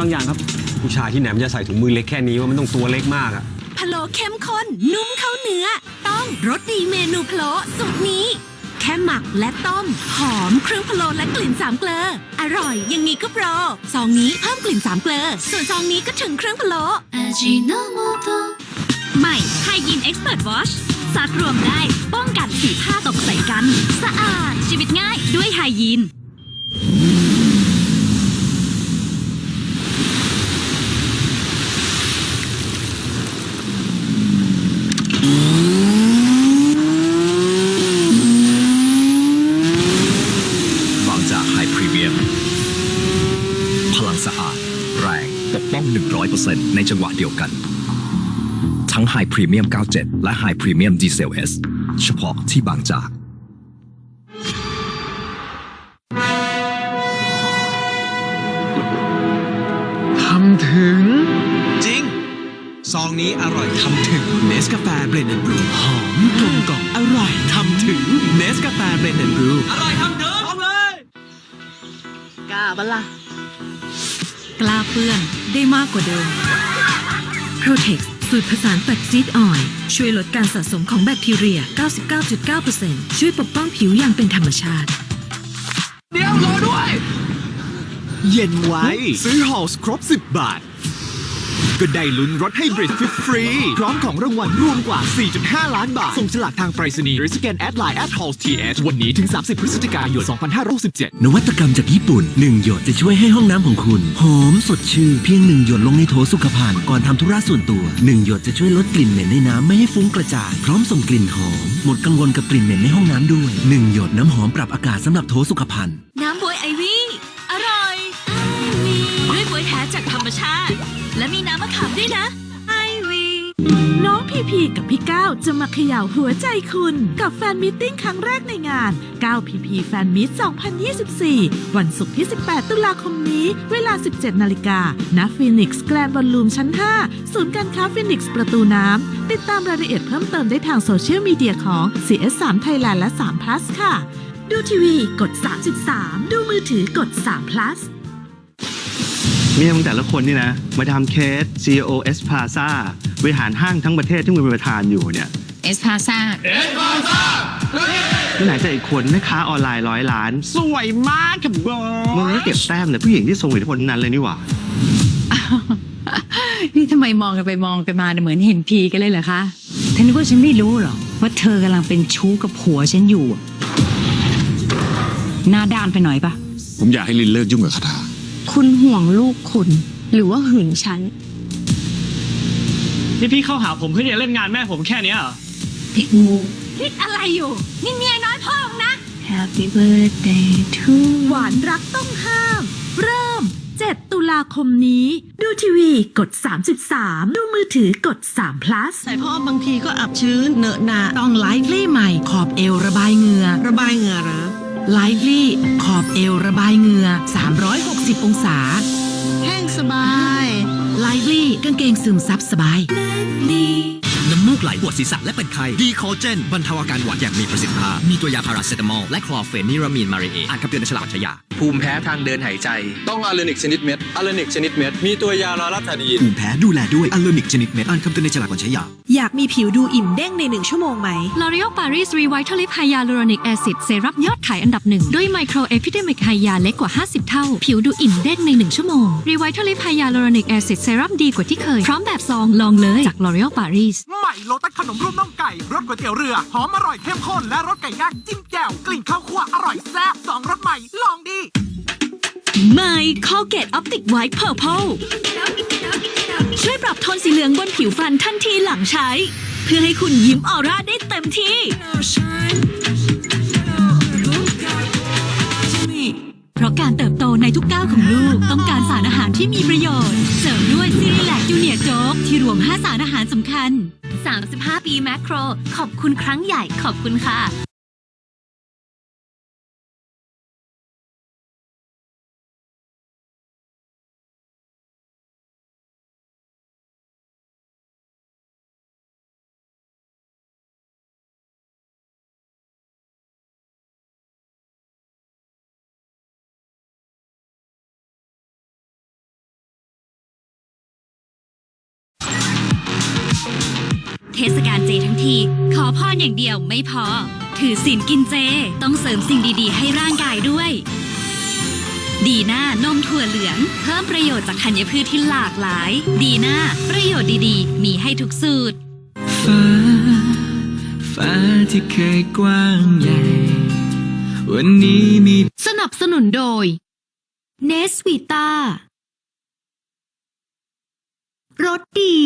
บางอย่างครับ ผู้ชายที่ไหนมันจะใส่ถุงมือเล็กแค่นี้ว่ามันต้องตัวเล็กมากอะพะโลเข้มข้น นุ่มเข้าเนื้อ ต้องรสดีเมนูพะโลสูตรนี้ แค่หมักและต้ม หอมเครื่องพะโลและกลิ่นสามเกลออร่อยยัางนี้ก็โปรซองนี้เพิ่มกลิ่นสามเกลอส่วนซองนี้ก็ถึงเครื่องพะโลใหม่ไฮยินเอ็กซ์เพรสวอชซักรวมได้ป้องกันสีผ้าตกใส่กัน สะอาดชีวิตง่ายด้วยไฮยิน 100%ในจังหวะเดียวกัน ทั้งไฮพรีเมียม97 และไฮพรีเมียมดีเซล S เฉพาะที่บางจาก ทำถึง จริง ซองนี้อร่อยทำถึงเนสกาแฟเบรนด์บรูหอมกลมกล่อมอร่อยทำถึงเนสกาแฟเบรนด์บรูอร่อยทำถึงพร้อมเลย กล้าเปื้อนได้มากกว่าเดิม Protex สูตรผสานแฟตซีดออยล์ช่วยลดการสะสมของแบคทีเรีย 99.9%ช่วยปกป้องผิวอย่างเป็นธรรมชาติ เดี๋ยวรอด้วย เย็นไว้ ซื้อฮอลส์ครบ 10 บาท ก็ได้ลุ้นรถให้บริดฟรีๆพร้อมของรางวัลรวมกว่า 4.5 ล้านบาท ส่งฉลากทางไปรษณีย์หรือสแกนแอดไลน์แอดฮอลส์ทีเอชวันนี้ถึง 30 พฤศจิกายน 2567 นวัตกรรมจากญี่ปุ่นหนึ่งหยดจะช่วยให้ห้องน้ำของคุณ หอมสดชื่นเพียงหนึ่งหยดลงในโถสุขภัณฑ์ก่อนทำธุระส่วนตัวหนึ่งหยดจะช่วยลดกลิ่นเหม็นในน้ำไม่ให้ฟุ้งกระจาย พร้อมส่งกลิ่นหอม หมดกังวลกับกลิ่นเหม็นในห้องน้ำด้วยหนึ่งหยดน้ำหอมปรับอากาศสำหรับโถสุขภัณฑ์ น้องพีพีกับพี่ก้าวจะมาเขย่าหัวใจคุณ กับแฟนมิทติ้งครั้งแรกในงาน9พีพีแฟนมิต2024 วันศุกร์ที่ 18 ตุลาคมนี้ เวลา 17 นาฬิกาณฟินิกส์แกลนบอลลูมชั้น 5 ศูนย์การค้าฟินิกส์ประตูน้ำ ติดตามรายละเอียดเพิ่มเติมได้ทางโซเชียลมีเดียของ CS3 Thailand และ 3 plus ค่ะ ดูทีวีกด 33 ดูมือถือกด 3 plus เมียมึงแต่ละคนนี่นะ มาทำเคส CEO S Plaza บริหารห้างทั้งประเทศที่มึงเป็นประธานอยู่เนี่ยเอสพาซ่าที่ไหนจะอีกคนแม่ค้าออนไลน์ร้อยล้าน สวยมากกับบอมึงก็เก็บแต้มแต่ผู้หญิงที่ทรงอิทธิพลทั้งนั้นเลยนี่หว่า นี่ทำไมมองกันไปมองกันมาเนี่ยเหมือนเห็นพีกันเลยเหรอคะเธอนึกว่าฉันไม่รู้เหรอว่าเธอกำลังเป็นชู้กับผัวฉันอยู่อะหน้าด้านไปหน่อยปะผมอยากให้ลินเลิกยุ่งกับคาถา คุณห่วงลูกคุณ หรือว่าหึงฉัน นี่พี่เข้าหาผมเพื่อจะเล่นงานแม่ผมแค่เนี้ยเหรอเด็กงูคิดอะไรอยู่ นี่เมียน้อยพ่อนะ Happy birthday to หวานรักต้องห้าม เริ่ม 7 ตุลาคมนี้ ดูทีวีกด 33 ดูมือถือกด3 plus ใส่เพราะบางทีก็อับชื้นเหนอะหนาต้องไลฟ์ลี่ใหม่ ขอบเอวระบายเหงื่อระบายเหงื่อเหรอ ไลฟ์ลี่ขอบเอวระบายเหงื่อ 360 องศา แห้งสบายไลฟ์ลี่กางเกงซึมซับสบาย น้ำมูกไหลปวดศีรษะและเป็นไข้ดีคอเจนบรรเทาอาการหวัดอย่างมีประสิทธิภาพ มีตัวยาพาราเซตามอลและคลอร์เฟนิรามีนมาเรเออ่านคำเตือนในฉลากก่อนใช้ยาภูมิแพ้ทางเดินหายใจ ต้องอาเลนิกชนิดเม็ดอาเลนิกชนิดเม็ด มีตัวยารอรับทานีนภูมิแพ้ดูแลด้วยอัลโลนิกชนิดเม็ด อ่านคำเตือนในฉลากก่อนใช้ยา อยากมีผิวดูอิ่มเด้งใน1ชั่วโมงไหม L'Oreal Paris Revitalift Hyaluronic Acid เซรั่มยอดขายอันดับหนึ่งด้วย Micro Epidemic Hya เล็กกว่า 50 เท่า ผิวดูอิ่มเด้งใน1ชั่วโมง Revitalift Hyaluronic Acid เซรั่มดีกว่าที่เคย พร้อมแบบซองลองเลยจาก L'Oreal Paris ใหม่โลตัสขนมรูปน่องไก่รสก๋วยเตี๋ยวเรือหอมอร่อยเข้มข้นและรสไก่ย่างจิ้มแจ่วกลิ่นข้าวคั่วอร่อยแซ่บสองรสใหม่ลองดี ใหม่ Colgate Optic White Purple ช่วยปรับโทนสีเหลืองบนผิวฟันทันทีหลังใช้ เพื่อให้คุณยิ้มออร่าได้เต็มที่ เพราะการเติบโตในทุกก้าวของลูก ต้องการสารอาหารที่มีประโยชน์ เสริมด้วยซีรีแลกจูเนียร์โจ๊กที่รวม 5 สารอาหารสำคัญ 35 ปีแมคโคร ขอบคุณครั้งใหญ่ขอบคุณค่ะ เทศกาลเจทั้งที ขอพรอย่างเดียวไม่พอ ถือศีลกินเจ ต้องเสริมสิ่งดีๆ ให้ร่างกายด้วย ดีน่านมถั่วเหลือง เพิ่มประโยชน์จากธัญพืชที่หลากหลาย ดีน่าประโยชน์ดีๆ มีให้ทุกสูตรฟ้าฟ้าที่เคยกว้างใหญ่ วันนี้มีสนับสนุนโดยเนสวีตารสดี